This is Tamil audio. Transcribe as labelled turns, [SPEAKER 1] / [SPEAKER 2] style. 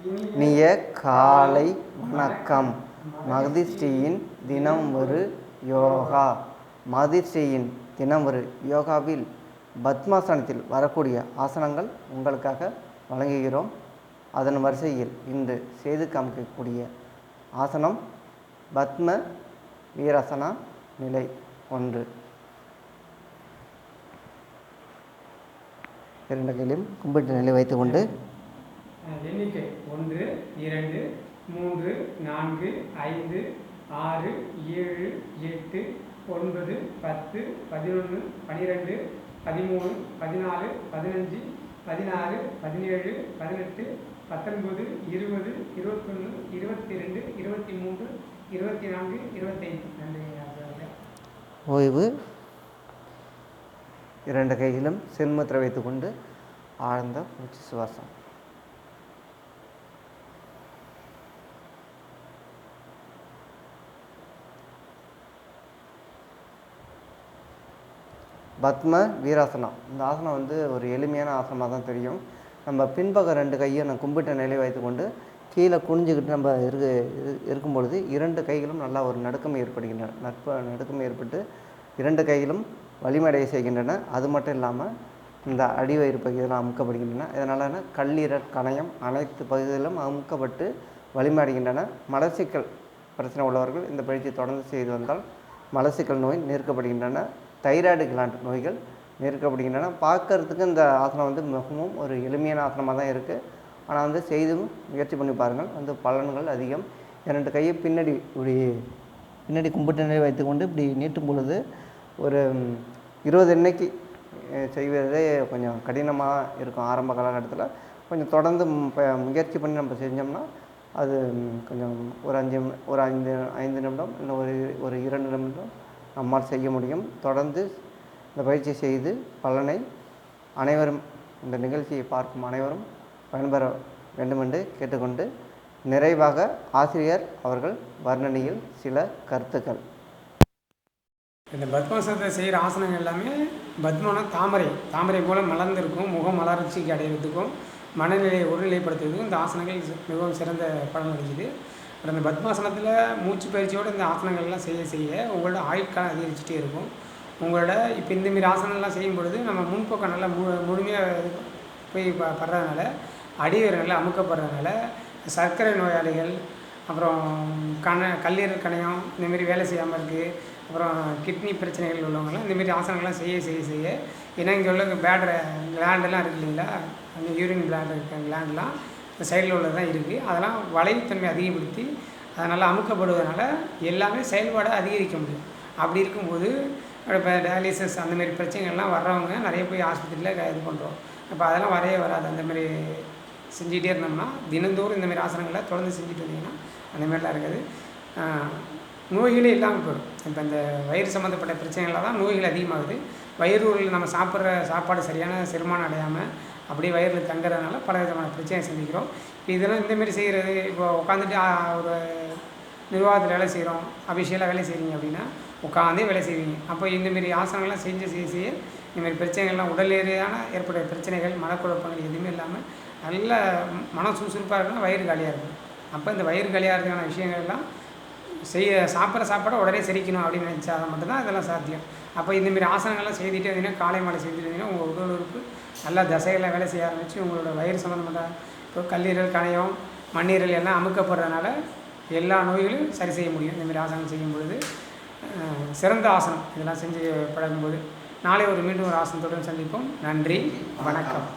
[SPEAKER 1] இனிய காலை வணக்கம். மகதிஸ்ரீயின் தினம் ஒரு யோகா. மகதிஸ்ரீயின் தினம் ஒரு யோகாவில் பத்மாசனத்தில் வரக்கூடிய ஆசனங்கள் உங்களுக்காக வழங்குகிறோம். அதன் வரிசையில் இன்று செய்து காமிக்கக்கூடிய ஆசனம் பத்ம வீராசனா நிலை ஒன்று. இரண்டு கையிலும் கும்பிட்டு நிலை வைத்துக்கொண்டு
[SPEAKER 2] எண்ணிக்கை ஒன்று இரண்டு மூன்று நான்கு ஐந்து ஆறு ஏழு எட்டு ஒன்பது பத்து பதினொன்று பனிரெண்டு பதிமூணு பதினாலு பதினஞ்சு பதினாறு பதினேழு பதினெட்டு பத்தொன்பது இருபது இருபத்தொன்று இருபத்தி ரெண்டு இருபத்தி மூன்று இருபத்தி நான்கு இருபத்தைந்து நன்றி
[SPEAKER 1] ஓய்வு. இரண்டு கையிலும் சென்முத்திரை வைத்துக்கொண்டு ஆழ்ந்த மூச்சு சுவாசம். பத்ம வீராசனம் இந்த ஆசனம் வந்து ஒரு எளிமையான ஆசனமாக தான் தெரியும். நம்ம பின்பகம் ரெண்டு கையை நான் கும்பிட்ட நிலை வைத்துக்கொண்டு கீழே குனிஞ்சுக்கிட்டு நம்ம இருக்கு இரு- இருக்கும் பொழுது இரண்டு கைகளும் நல்லா ஒரு நடுக்கம் ஏற்படுகின்றன. நட்பு நடுக்கம் ஏற்பட்டு இரண்டு கைகளும் வலிமடைய செய்கின்றன. அது மட்டும் இல்லாமல் இந்த அடிவயிறு பகுதியெல்லாம் அமுக்கப்படுகின்றன. இதனால் கல்லீரல் கணையம் அனைத்து பகுதிகளிலும் அமுக்கப்பட்டு வலிமடைகின்றன மலச்சிக்கல் பிரச்சனை உள்ளவர்கள் இந்த பயிற்சி தொடர்ந்து செய்து வந்தால் மலச்சிக்கல் நோய் நிற்கப்படுகின்றன தைராய்டு கிளாண்ட் நோய்கள் நீர்க்கப்படுகின்றன பார்க்கறதுக்கு இந்த ஆசனம் வந்து மிகவும் ஒரு எளிமையான ஆசனமாக தான் இருக்குது ஆனால் வந்து செய்தும் முயற்சி பண்ணி பாருங்கள். வந்து பலன்கள் அதிகம். இரண்டு கையை பின்னாடி இப்படி பின்னாடி கும்பிட்டு நிலை வைத்துக்கொண்டு இப்படி நீட்டும் பொழுது ஒரு இருபது எண்ணெய்க்கு செய்வதே கொஞ்சம் கடினமாக இருக்கும் ஆரம்ப காலகட்டத்தில். கொஞ்சம் தொடர்ந்து முயற்சி பண்ணி நம்ம செஞ்சோம்னா அது கொஞ்சம் ஒரு அஞ்சு நிமி- ஒரு ஐந்து ஐந்து நிமிடம் இல்லை ஒரு ஒரு இரண்டு நிமிடம் நம்மால் செய்ய முடியும். தொடர்ந்து இந்த பயிற்சி செய்து பலனை அனைவரும் இந்த நிகழ்ச்சியை பார்க்கும் அனைவரும் பயன்பெற வேண்டுமென்று கேட்டுக்கொண்டு நிறைவாக ஆசிரியர் அவர்கள் வர்ணனையில் சில கருத்துக்கள்.
[SPEAKER 2] இந்த பத்மாசனத்தை செய்கிற ஆசனங்கள் எல்லாமே பத்மனா தாமரை தாமரை போல மலர்ந்திருக்கும் முகம் மலர்ச்சிக்கு அடையிறதுக்கும் மனநிலையை ஒருநிலைப்படுத்துறதுக்கும் இந்த ஆசனங்கள் மிகவும் சிறந்த பலன் அளிக்குது. அப்புறம் இந்த பத்மாசனத்தில் மூச்சு பயிற்சியோடு இந்த ஆசனங்கள்லாம் செய்ய செய்ய உங்களோட ஆயுட்காலம் அதிகரிச்சுட்டே இருக்கும். உங்களோட இப்போ இந்தமாரி ஆசனங்கள்லாம் செய்யும் பொழுது நம்ம முன்பக்கம் நல்லா மு முழுமையாக போய் ப படுறதுனால அடிவேர் நல்லா அமுக்கப்படுறதுனால சர்க்கரை நோயாளிகள் அப்புறம் கண கல்லீரல் கணையம் இந்தமாரி வேலை செய்யாமல் இருக்குது அப்புறம் கிட்னி பிரச்சனைகள் உள்ளவங்களாம் இந்தமாரி ஆசனங்கள்லாம் செய்ய செய்ய செய்ய ஏன்னா இங்கே உள்ள பேட்ரு கிளாண்டெல்லாம் இருக்கு இல்லைங்களா? அந்த யூரின் கிளாண்ட் இருக்க கிளாண்ட்லாம் இந்த சைடில் உள்ளது தான் இருக்குது அதெல்லாம் வளைவுத்தன்மை அதிகப்படுத்தி அதனால் நல்லா அமுக்கப்படுவதனால எல்லாமே செயல்பாடை அதிகரிக்க முடியும். அப்படி இருக்கும்போது இப்போ டயாலிசிஸ் அந்தமாரி பிரச்சனைகள்லாம் வர்றவங்க நிறைய போய் ஆஸ்பத்திரியில் இது பண்ணுறோம் இப்போ அதெல்லாம் வரைய வராது. அந்தமாரி செஞ்சுட்டே இருந்தோம்னா தினந்தோறும் இந்தமாரி ஆசனங்களை தொடர்ந்து செஞ்சுட்டு இருந்தீங்கன்னா அந்தமாரிலாம் இருக்காது. நோய்களே இல்லாமல் போயிடும். இப்போ இந்த வயிறு சம்மந்தப்பட்ட பிரச்சனைகளால் தான் நோய்கள் அதிகமாகுது. வயிறு உள்ள நம்ம சாப்பிட்ற சாப்பாடு சரியான செரிமானம் அடையாமல் அப்படியே வயிறில் தங்குறதுனால பல விதமான பிரச்சனையை சந்திக்கிறோம். இப்போ இதெல்லாம் இந்தமாரி செய்கிறது இப்போ உட்காந்துட்டு ஒரு நிர்வாகத்தில் வேலை செய்கிறோம் அபிஷியலாக வேலை செய்கிறீங்க அப்படின்னா உட்காந்தே வேலை செய்வீங்க. அப்போ இந்தமாரி ஆசனங்கள்லாம் செஞ்சு செய்ய செய்ய இந்தமாரி பிரச்சனைகள்லாம் உடல் ஏரியான ஏற்படுற பிரச்சனைகள் மனக்குழப்பங்கள் எதுவுமே இல்லாமல் நல்ல மனம் சுறுசுறுப்பாக இருக்கணும் வயிறு காலியாக இருக்கும் அப்போ இந்த வயிறு காலியாக இருக்கான விஷயங்கள்லாம் செய்ய சாப்பிட்ற சாப்பாடை உடனே செரிக்கணும் அப்படின்னு நினச்சா மட்டும்தான் இதெல்லாம் சாத்தியம். அப்போ இந்தமாரி ஆசனங்கள்லாம் செய்துட்டே இருந்தீங்கன்னா காலை மாலை செய்துட்டு இருந்தீங்கன்னா உங்கள் உடல் உறுப்பு நல்லா தசையெல்லாம் வேலை செய்ய ஆரம்பித்து உங்களோட வயிறு சம்மந்தப்பட்ட இப்போ கல்லீரல் கணையம் மண்ணீரல் எல்லாம் அமுக்கப்படுறதுனால எல்லா நோய்களையும் சரி செய்ய முடியும். இந்தமாரி ஆசனம் செய்யும் பொழுது சிறந்த ஆசனம் இதெல்லாம் செஞ்சு பழகும்போது. நாளை ஒரு மீண்டும் ஒரு ஆசனத்துடன் சந்திப்போம். நன்றி வணக்கம்.